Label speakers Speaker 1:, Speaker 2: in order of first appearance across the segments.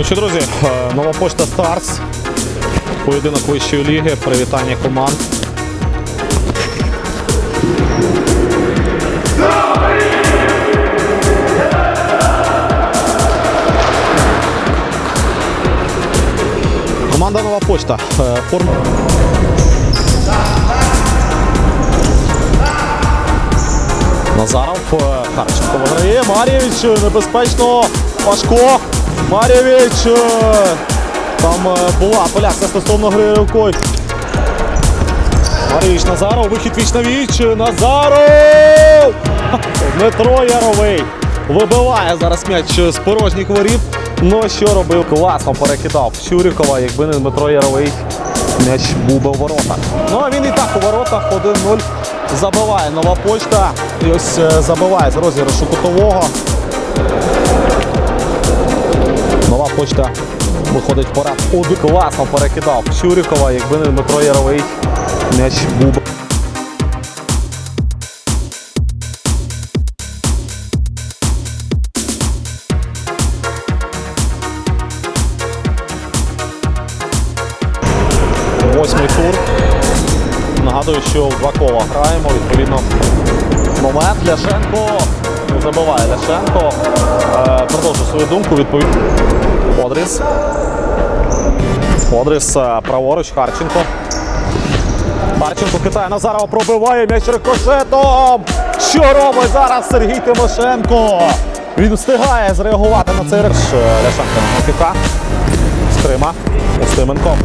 Speaker 1: Ну що, друзі, е, нова почта Старс. Поєдинок вищої ліги. Привітання команд. Команда нова почта. Е, Форма. Назаров е, Харченко виграє. Марєвич небезпечно. Пашко. Марєвич. Там е, була апеляція стосовно гри рукою. Марєвич Назаров. Вихід віч на віч. Назаров! Дмитро Яровий. Вибиває зараз м'яч з порожніх воріт. Ну що робив? Класно перекидав Щурікова, якби не Дмитро Яровий. М'яч був би у воротах. Ну а він і так у воротах 1-0 забиває нова почта. І ось е, забиває з розіграшу кутового. Нова почта виходить вперед. Один класно перекидав Щурікова, якби не Дмитро Яровий. М'яч був. Восьмий тур. Нагадую, що два кола граємо. Відповідно, момент Ляшенко. Забиває Ляшенко. Е, продовжує свою думку. Відповідно. Одріс. Одріс е, праворуч Харченко. Харченко кидає Назарова пробиває м'яч рикошетом. Що робить зараз Сергій Тимошенко? Він встигає зреагувати на цей реш. Ляшенко на Стрима. Устименко.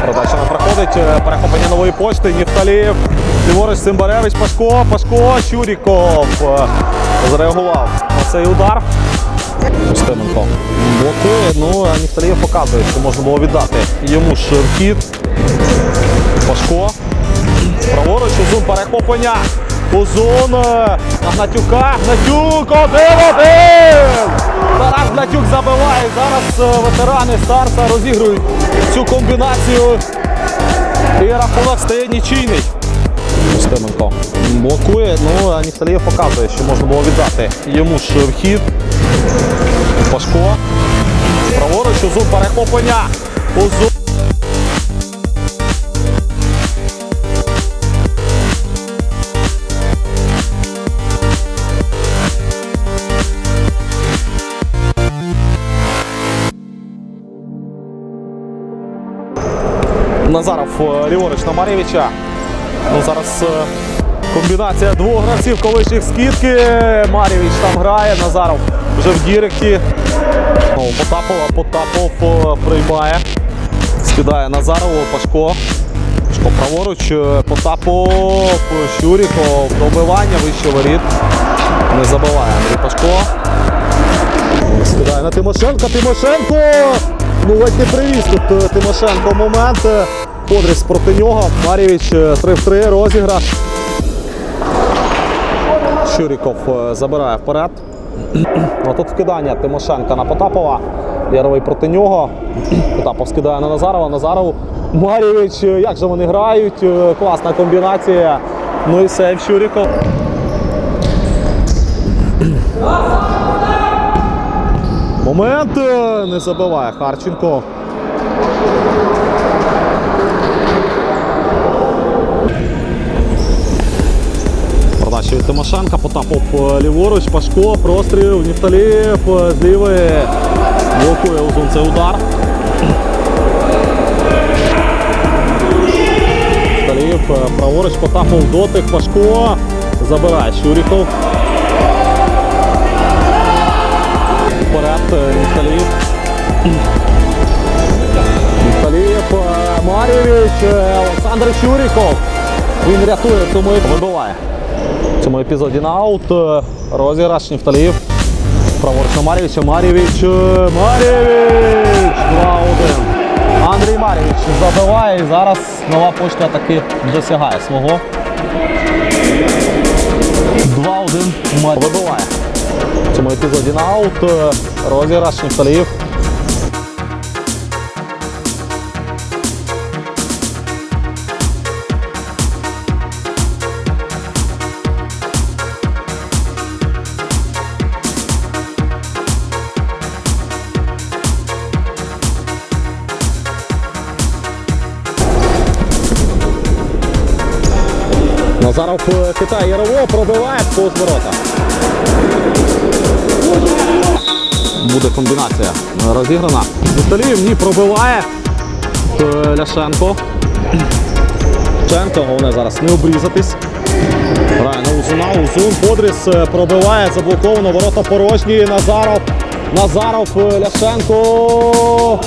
Speaker 1: Передача не проходить. Е, Перехоплення нової почти. Нефталієв. Ліворуч Симбаревич. Пашко. Пашко. Щуріков. Зреагував на цей удар. Устименко. Блокує. Ну, а Нефталієв показує, що можна було віддати йому вхід. Пашко. Праворуч. Узун перехоплення. Узун. е, На Гнатюка. Гнатюк. Один-один. Тарас Гнатюк забиває. Зараз е, ветерани Старса розігрують цю комбінацію. І рахунок стає нічийний. Устименко блокує. Ну, Нефталієв показує, що можна було віддати йому ж вхід. Пашко. Праворуч. Узун перехоплення. Узун. Назаров е, ліворуч на Марєвича. Ну, зараз е, комбінація двох гравців колишніх скидки. Марєвич там грає, Назаров вже в Діректі. Ну, Потапов, Потапов е, приймає. Скидає Назарову, Пашко. Пашко праворуч, е, Потапов, Щуріков, добивання, вище воріт. Не забиває Андрій Пашко. Скидає на Тимошенка. Тимошенко! Ну ледь не привіз тут Тимошенко момент. Е, Подріс проти нього. Марєвич е, 3 в 3 розіграш. Щуріков е, забирає вперед. А тут вкидання Тимошенка на Потапова. Яровий проти нього. Потапов скидає на Назарова. Назаров. Марєвич, е, як же вони грають? Е, Класна комбінація. Ну і сейв Щуріков. Момент е, не забиває Харченко. Е, ліворуч, Пашко, простріл, Нефталієв е, з лівої. Блокує Узун цей удар. Нефталієв е, праворуч, Потапов дотик, Пашко. Забирає Щуріков. Вперед. Нефталієв, е, Марєвич, е, Олександр Щуріков. Він рятує в цьому і вибиває. Цьому епізоді на аут. е, Розіграш Нефталіїв. Праворуч на Марєвича. Марєвич. е, Марєвич! 2-1. Андрій Марєвич забиває і зараз нова почта таки досягає свого. 2-1 Мар'їв. Вибиває. В цьому епізоді на аут. е, Розіграш Нефталіїв. Назаров хитає Ярово, пробиває повз ворота. Буде комбінація розіграна. Віталієв ні пробиває е, Ляшенко. Ляшенко, головне зараз не обрізатись. Грає на Узуна, Узун, Подріс е, пробиває, заблоковано, ворота порожні, Назаров. Назаров, е, Ляшенко.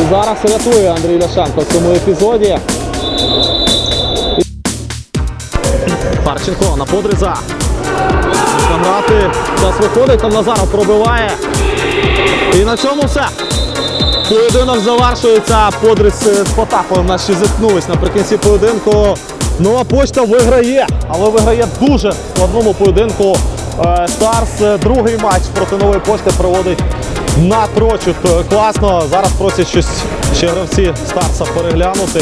Speaker 1: І зараз рятує Андрій Ляшенко в цьому епізоді. Харченко на Подріза. Можна грати. Час виходить, там Назаров пробиває. І на цьому все. Поєдинок завершується. Подріс е, з Потаповим наші зіткнулись наприкінці поєдинку. Нова почта виграє, але виграє дуже складному поєдинку. Е, Старс е, другий матч проти нової пошти проводить напрочуд е, класно. Зараз просять щось ще гравці Старса переглянути.